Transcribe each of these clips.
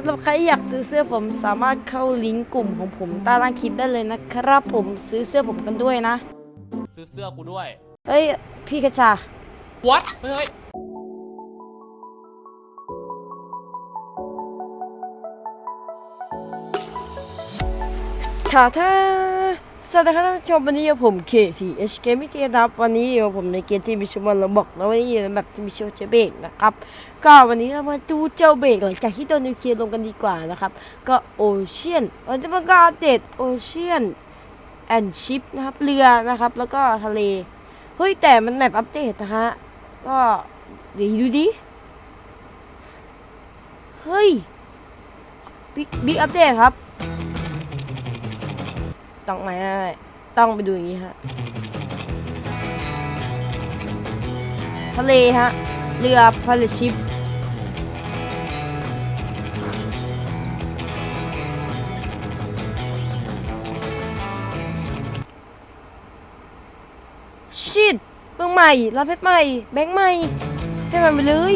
ำหรับใครอยากซื้อเสื้อผมสามารถเข้าลิงก์กลุ่มของผมใต้ล่างคลิปได้เลยนะครับผมซื้อเสื้อผมกันด้วยนะ ซื้อเสื้อกูด้วย เฮ้ย พี่กระชา what เฮ้ยถาท่า สวัสดีครับท่านผู้ชมวันนี้อยู่ผม KTH Gaming ครับวันนี้อยู่ผมในเกมที่มีชื่อว่าเราบอกแล้ววันนี้อยู่ในแบบที่มีชื่อว่าเจเบกนะครับก็วันนี้เรามาดูเจ้าเบกหลังจากที่โดนนิวเคลียร์ลงกันดีกว่านะครับก็โอเชียนวันนี้มันก็อัปเดตโอเชียนแอนชิปนะครับเรือนะครับแล้วก็ทะเลเฮ้ยแต่มันแมปอัปเดตนะฮะก็ดีดูดิเฮ้ยบิ๊กบิ๊กอัปเดตครับ ต้องไม่ไม่ไม่ต้องไปดูอย่างนี้ฮะทะเลฮะ เรือพาลชิปชิดเมืองใหม่รับเพชรใหม่ แบงค์ใหม่ให้มันไปเลย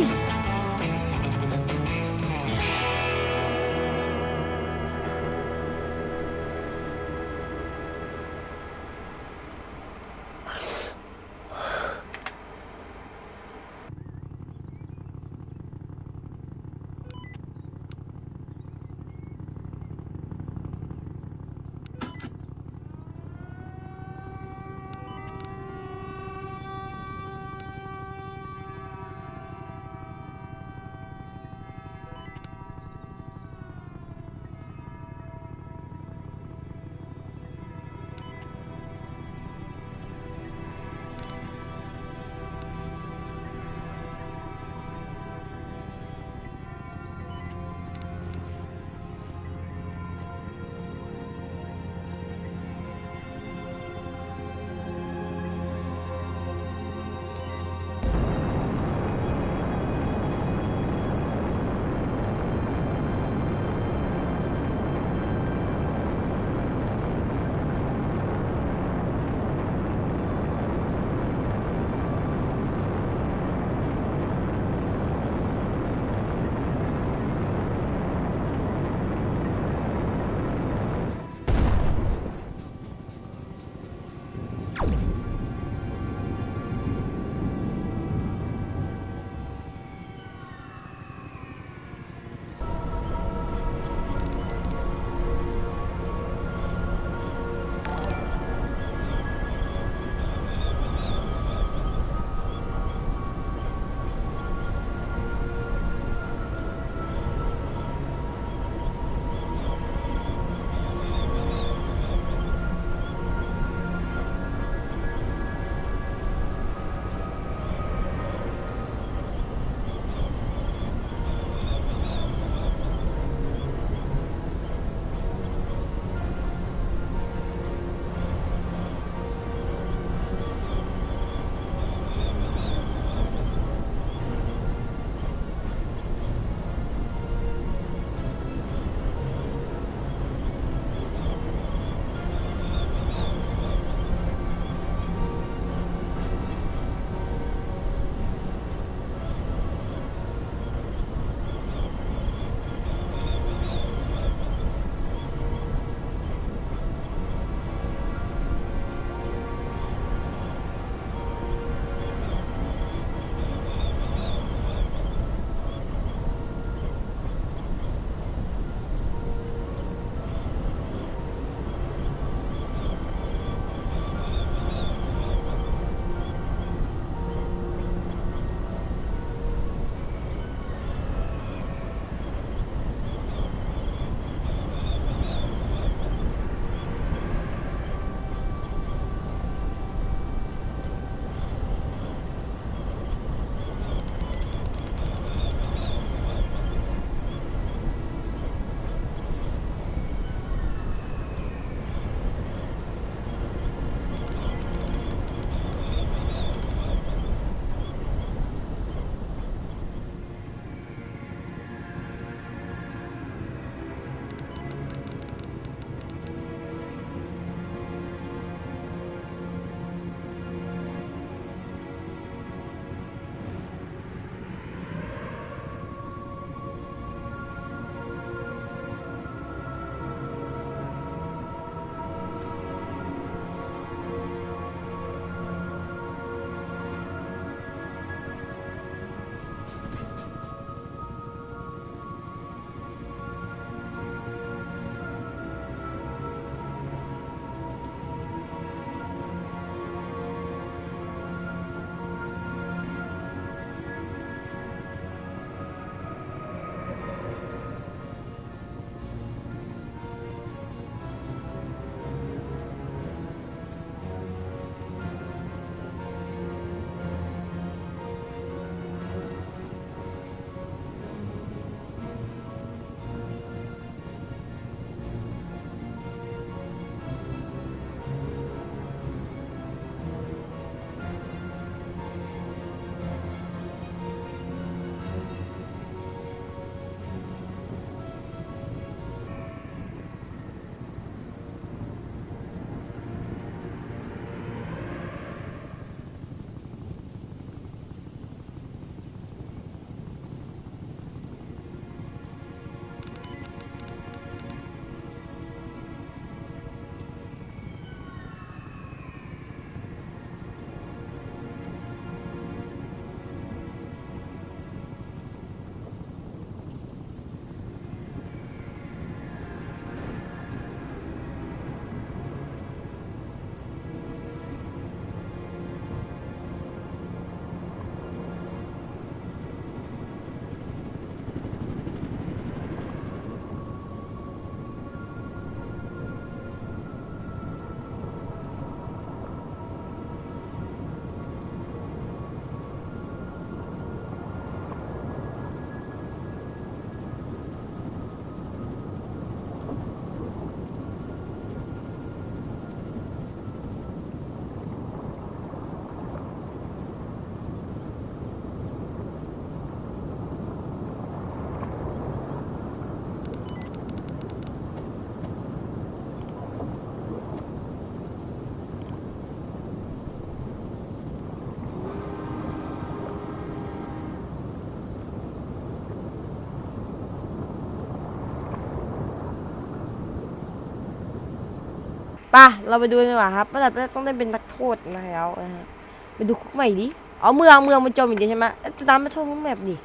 ปะเราไปดูดีกว่าครับว่าเราต้องได้เป็นนักโทษแล้วนะฮะไปดูคุกใหม่ดิเอ๋อเมืองเมืองมันจมอีกใช่ไหมเอ๊ะต่น้ำไม่ท่วมทั้งแมปดิ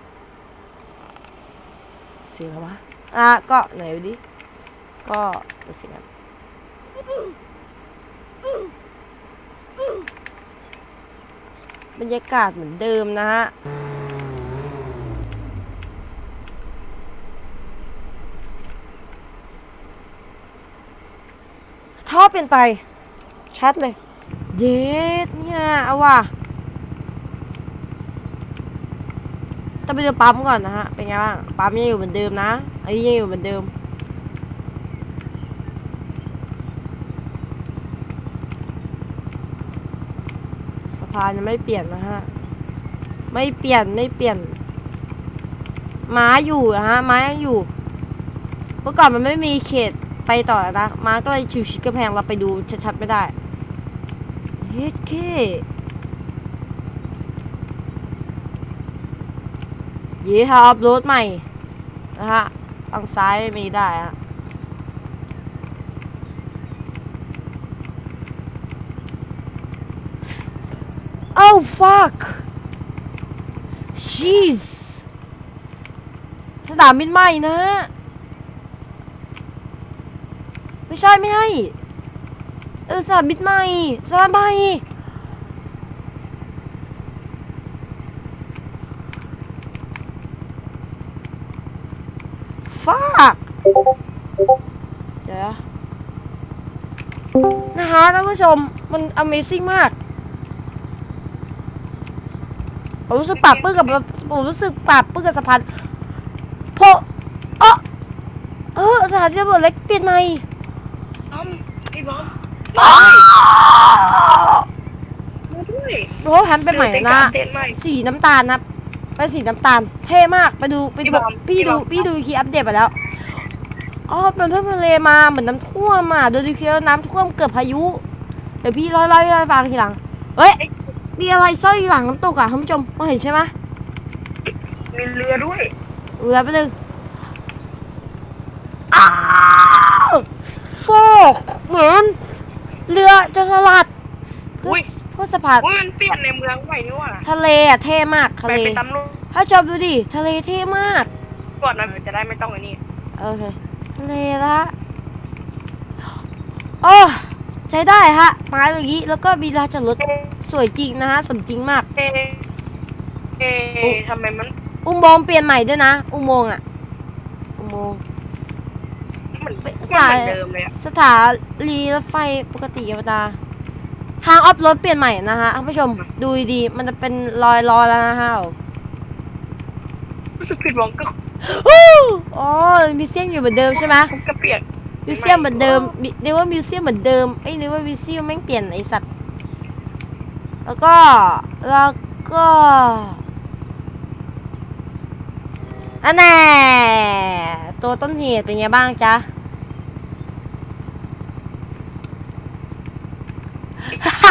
เสียงอะไรวะอะก็ไหนดูดิก็เปิดเสียงครับบรรยากาศเหมือนเดิมนะฮะ ท่อเปลี่ยนไป ชัดเลย เย็ดเนี่ยเอาว่ะต้องไปดูปั๊มก่อนนะฮะ เป็นไงบ้าง ปั๊มยังอยู่เหมือนเดิมนะอันนี้ยังอยู่เหมือนเดิม สะพานยังไม่เปลี่ยนนะฮะ ไม่เปลี่ยนไม่เปลี่ยน ม้าอยู่นะฮะ ม้ายังอยู่ เมื่อก่อนมันไม่มีเขต ไปต่อนะมาก็เลยชิวชิดกระแพงเราไปดูชัดๆไม่ได้เฮ็ดเคยี่ฮะอัพโหลดใหม่นะฮะทางซ้ายไม่มีได้ฮะโอ้ fuck jeez สนามบินใหม่นะ ไม่ ใช่ไม่ให้ เออสามบินใหม่สามใหม่ฟากเดี๋ยวนะคะท่านผู้ชมมัน Amazing มากผมรู้สึกปราบปลื้มกับผมรู้สึกปราบปลื้มกับสะพานโพเออเออสถานที่ตำรวจเล็กเปลี่ยนใหม่ มมาด้วยโอ้หันไปใหม่เดินะกลางเต้นท์ใหม่ สีน้ำตาลนะเป็นสีน้ำตาล เท่มาก ไปดูไปดูพี่บอมพี่พี่บดูอม พี่ดูคีย์อัปเดตไปแล้ว อ๋อมันเพิ่งทะเลมาเหมือนน้ำท่วมอะ ดูดีคีย์แล้วน้ำท่วมเกือบพายุ เดี๋ยวพี่เล่าเล่าให้ฟังทีหลัง เฮ้ย มีอะไรซ่อนอยู่หลังน้ำตกอะท่านผู้ชมมาเห็นใช่ไหมมีเรือด้วยดูแล้วไปหนึ่งอ้าวโฟกเหมือน เรือจะสลัดอุ๊ย พวกสะพานว่ามันเปลี่ยนในเมืองใหม่นี่หว่าทะเลอะเท่มากทะไปเลเป็นตำรวจถ้าชมดูดิทะเลเท่มาก ก่อนนะจะได้ไม่ต้องไอ้นี่โอเคทะเลละโอ้ใช้ได้ฮะไม้อย่างนี้แล้วก็มีลานจอดรถสวยจริงนะฮะสมจริงมาก เอ๊ะเอ๊ะทำไมมันอุโมงค์เปลี่ยนใหม่ด้วยนะ อุโมงค์อะ อุโมงค์ เหมือนเป็นมันสายเหมือนเดิมเลยอะ สถานีรถไฟปกติธรรมดาทางออฟรถเปลี่ยนใหม่นะฮะท่านผู้ชมดูดีๆมันจะเป็นรอยรอยแล้วนะฮะรู้สึกผิดหวังก็อ๋อมิวเซียมอยู่เหมือนเดิมใช่ไหมก็เปลี่ยนมิวเซียมเหมือนเดิมมินึกว่ามิวเซียมเหมือนเดิมไอ้ยนึกว่ามิวเซียมแม่งเปลี่ยนไอสัตว์แล้วก็แล้วก็อันแน่ตัวต้นเหตุเป็นไงบ้างจ๊ะ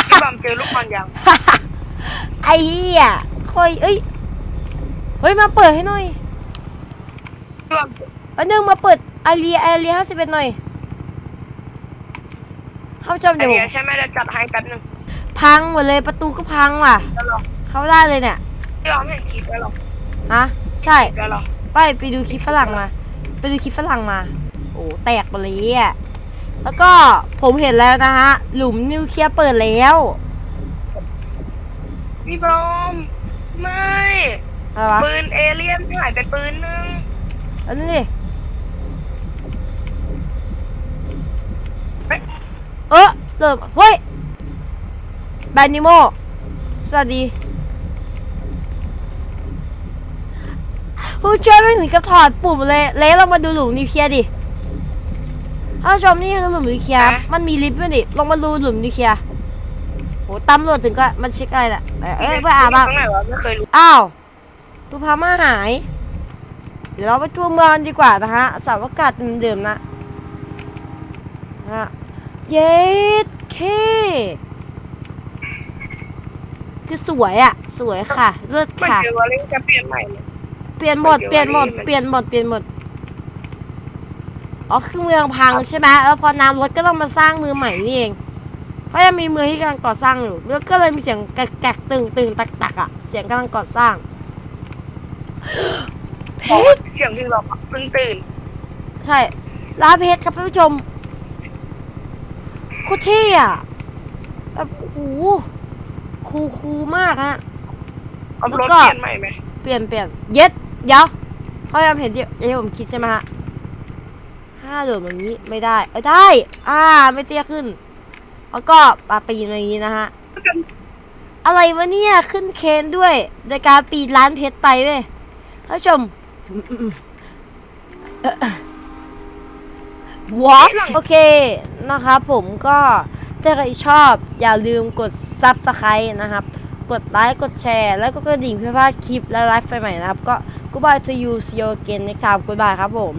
พี่บอมเจอลูกบอลยังไอ้เหี้ยคอยเอ้ยเฮ้ยมาเปิดให้หน่อยพี่บอมอันนึงมาเปิดอาเรียอาเรียห้าสิบเอ็ดหน่อยเข้าจอมไอเดี๋ยวเดียใช่ไหมเดี๋ยวจัดให้แป๊บนึงพังหมดเลยประตูก็พังว่ะ แล้วหรอเข้าได้เลยเนี่ยพี่บอมเห็นคลิปแล้วหรอฮะใช่ แล้วหรอ ไปไปดูคลิปฝรั่งมา ไปดูคลิปฝรั่งมา โอ้แตกไปเลยอะ แล้วก็ผมเห็นแล้วนะฮะ หลุมนิวเคลียร์เปิดแล้ว พี่บอมไม่อะไรวะปืนเอเลี่ยนหายไปปืนนึงอันนี้ดิเฮ้ยเออเริ่มเฮ้ยแบนิโมสวัสดีผู้ช่วยไม่ถึงกับถอดปุ่มเลย เละลงมาดูหลุมนิวเคลียร์ดิ ท่านผู้ชมนี่คือหลุมนิวเคลียร์ มันมีลิฟต์ด้วยดิลงมาดูหลุมนิวเคลียร์โหตำรวจถึงก็มันเช็คอะไรแหละแต่เอ้ยเพื่ออาบ้างตรงไหนวะไม่เคยรู้อ้าวดูพาม่าหาย เดี๋ยวเราไปทัวร์เมืองกันดีกว่านะฮะสาวอากาศเดิมๆนะนะฮะเย็ดเค คือสวยอะสวยค่ะ เลิศมันค่ะเจอว่าเล่นจะเปลี่ยนใหม่เลย เปลี่ยนหมด เปลี่ยนหมด เปลี่ยนหมด เปลี่ยนหมด อ๋อคือเมืองพังใช่ไหมแล้วพอน้ำลดก็ต้องมาสร้างเมืองใหม่นี่เองเพราะยังมีเมืองที่กำลังก่อสร้างอยู่แล้วก็เลยมีเสียงแกรกๆตึงตึงตักตักๆอะเสียงกำลังก่อสร้างเพอ๋อชรเสียงที่เราเพิ่งตื่นใช่ร้านเพชรครับท่านผู้ชมโคตรเท่อะแบบโอ้โหคูลคูลมากฮะเอาแล้วรถก็เปลี่ยนใหม่ไหมเปลี่ยนเปลี่ยนเย็ดเดี๋ยวเขายังเห็นที่ที่ผมคิดใช่ไหมฮะ ห้าโดดแบบนี้ไม่ได้เออได้ อ่า ไม่เตี้ยขึ้น แล้วก็ปาปีนอย่างนี้นะฮะ อะไรวะเนี่ยขึ้นเคนด้วย โดยการปีนร้านเพชรไปเว้ยท่านผู้ชม What โอเคนะครับผมก็ถ้าใครชอบอย่าลืมกด Subscribe นะครับ กดไลค์กดแชร์ แล้วก็กระดิ่งเพื่อพลาดคลิปและไลฟ์ใหม่ๆนะครับ ก็ goodbye to you see you again นะครับ goodbye ครับผม